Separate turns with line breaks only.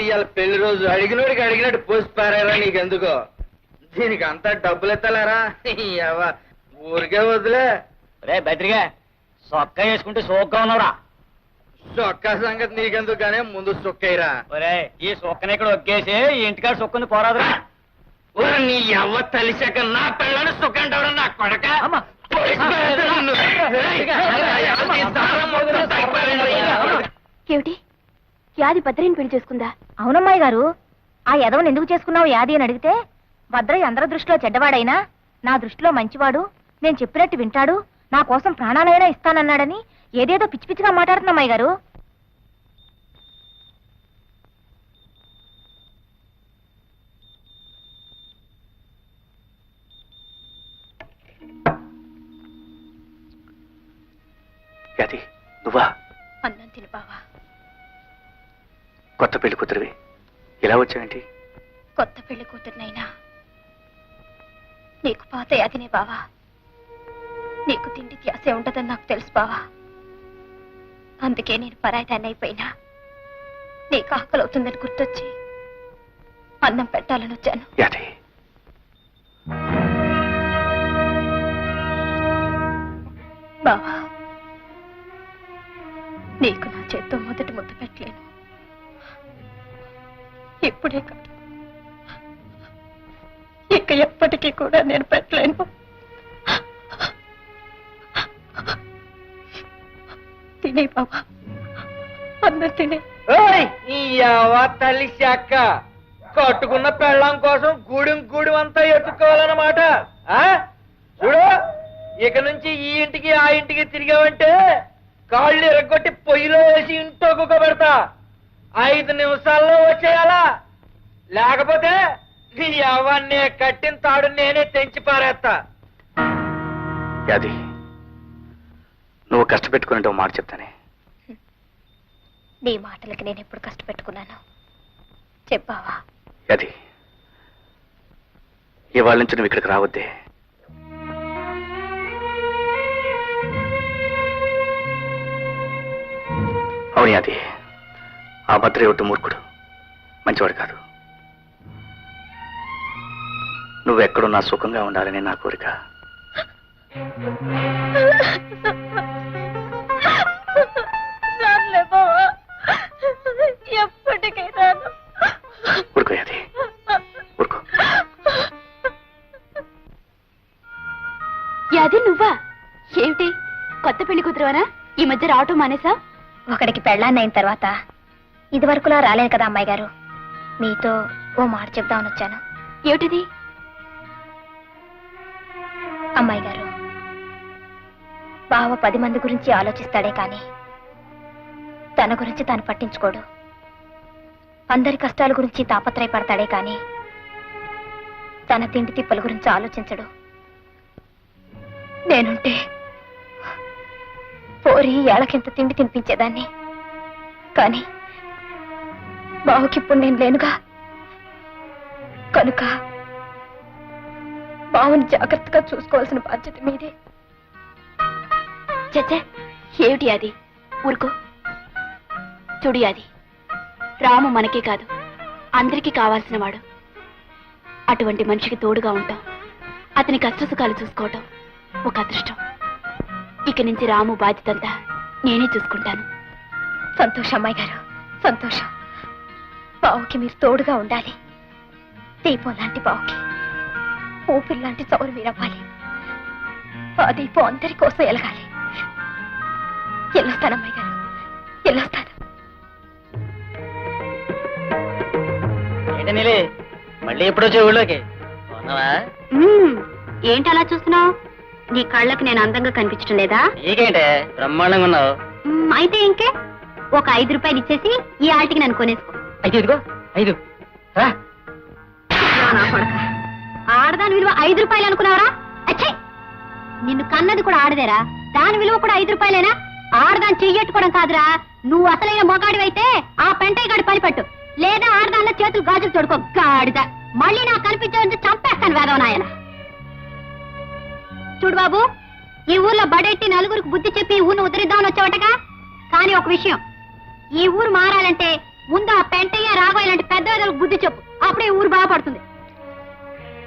కాదు ఇవాళ పెళ్ళి రోజు అడిగినోడికి అడిగినట్టు పోసి పారారా నీకెందుకో? దీనికి అంతా డబ్బులు ఎత్తలేరా? ఎవ ఊరికే వదిలే.
రే బెటరిగా సొక్క వేసుకుంటే సోక్గా ఉన్నావురా.
చొక్కా సంగతి నీకెందుకు కానీ ముందు చొక్కైరా
ఒరే ఈ సొక్కని ఇక్కడ ఒక్కేసి ఈ ఇంటికాడ సొక్కుంది పోరాదురా.
నీ ఎవ్వ తలిశాక నా పిల్లని సుఖంటాడు నా కొడక.
ఏమిటి? యాది భద్రని పెళ్ళి చేసుకుందా?
అవునమ్మాయి గారు ఆ యదవని ఎందుకు చేసుకున్నావు యాది అని అడిగితే భద్రయ్య అందరి దృష్టిలో చెడ్డవాడైనా నా దృష్టిలో మంచివాడు నేను చెప్పినట్టు వింటాడు నా కోసం ప్రాణాలైనా ఇస్తానన్నాడని ఏదేదో పిచ్చి పిచ్చిగా మాట్లాడుతున్నమ్మాయి గారు.
నువ్వా?
అన్నం తిని బావా.
కొత్త పెళ్ళి కూతురివి. ఇలా వచ్చావేంటి?
కొత్త పెళ్ళి కూతుర్నైనా. నీకు పాత యాదినే బావా. నీకు తిండి ధ్యాసే ఉండదని నాకు తెలుసు బావా. అందుకే నేను పరాయిదాన్ని అయిపోయినా నీకు ఆకలి అవుతుందని గుర్తొచ్చి అన్నం పెట్టాలని వచ్చాను.
యాది.
బావా నీకు నా చేత్తో మొదటి ముద్ద పెట్టలేను. ఇప్పుడే కాదు. ఇక ఎప్పటికీ కూడా నేను పెట్టలేను. తినే బాబా అన్న తినే.
కట్టుకున్న పెళ్ళం కోసం గూడెం గూడెం అంతా ఎత్తుకోవాలన్నమాట ఆ? చూడు ఇక నుంచి ఈ ఇంటికి ఆ ఇంటికి తిరిగావంటే కాళ్ళు ఎరగొట్టి పొయ్యిలో వేసి ఇంట్లో కుక్క పెడతా ఐదు నిమిషాల్లో వచ్చేయాలా? లేకపోతే నీ ఎవన్నే కట్టిన తాడు నేనే తెంచి పారేస్తా.
యాది నువ్వు కష్టపెట్టుకుని ఒక మాట చెప్తానే.
నీ మాటలకి నేను ఎప్పుడు కష్టపెట్టుకున్నాను? చెప్పావా?
యాది ఇవాళ నుంచి నువ్వు ఇక్కడికి రావద్దే. అవును యాది ఆ భద్ర ఒట్టు మూర్ఖుడు. మంచివాడు కాదు. నువ్వెక్కడున్నా సుఖంగా ఉండాలని నా కోరిక. ఊరుకో యాది.
యాది నువ్వా? ఏమిటి? కొత్త పెళ్ళి కూతురువనా? ఈ మధ్య రావటం మానేసా?
ఒకడికి పెళ్ళాన్నైన తర్వాత ఇదివరకులా రాలేను కదా అమ్మాయి గారు. మీతో ఓ మాట చెప్దామని వచ్చాను.
ఏమిటిది?
అమ్మాయి గారు బావ పది మంది గురించి ఆలోచిస్తాడే కానీ తన గురించి తాను పట్టించుకోడు. అందరి కష్టాల గురించి తాపత్రయపడతాడే కానీ తన తిండి తిప్పల గురించి ఆలోచించడు. నేనుంటే పోరి ఏళ్ళకింత తిండి తినిపించేదాన్ని. కానీ బావకిప్పుడు నేను లేనుగా. కనుక బావని జాగ్రత్తగా చూసుకోవాల్సిన బాధ్యత మీదే.
చచ్చే ఏమిటి అది? ఊరుకో. చూడు అది. రాము మనకే కాదు అందరికీ కావాల్సిన వాడు. అటువంటి మనిషికి తోడుగా ఉంటాం. అతని కష్టసుఖాలు చూసుకోవటం ఒక అదృష్టం. ఇక నుంచి రాము బాధ్యతంతా నేనే చూసుకుంటాను.
సంతోషం అమ్మాయి గారు సంతోషం. బావుకి మీరు తోడుగా ఉండాలి. దీపం లాంటి బావుకి ఊపిరి లాంటి చౌరు మీరవ్వాలి ఆ దీపం అందరి కోసం ఎలగాలి వెళ్ళొస్తాను అమ్మాయి గారు వెళ్ళొస్తాను
మళ్ళీ ఎప్పుడు ఉన్నావా
ఏంటి అలా చూస్తున్నావు? నీ కళ్ళకి నేను అందంగా కనిపించడం లేదా?
నీకేంటే? బ్రహ్మాండంగా ఉన్నావు.
అయితే ఇంకే? ఒక ఐదు రూపాయలు ఇచ్చేసి ఈ ఆటికి నన్ను కొనేసుకో.
అయితే ఇదిగో ఐదు. రా.
ఆడదాని విలువ ఐదు రూపాయలు అనుకున్నావరా? అచ్చే! నిన్ను కన్నది కూడా ఆడదేరా. దాని విలువ కూడా ఐదు రూపాయలేనా? ఆడదాని చెయ్యట్టుకోవడం కాదురా. నువ్వు అసలైన మొగాడివైతే ఆ పెంటయ్య గడి పనిపట్టు లేదా ఆడదానిలో చేతులు గాజులు తోడుకో గాడిద. మళ్ళీ నాకు కనిపించే చంపేస్తాను వేదవ నాయన. చూడు బాబు ఈ ఊర్లో బడెట్టి నలుగురికి బుద్ధి చెప్పి ఊరిని ఉద్ధరిద్దామని వచ్చావటగా? కానీ ఒక విషయం ఈ ఊరు మారాలంటే ముందు ఆ పెంటయ్య ఇలాంటి పెద్ద బుద్ధి చెప్పు. అప్పుడే ఊరు బాగుపడుతుంది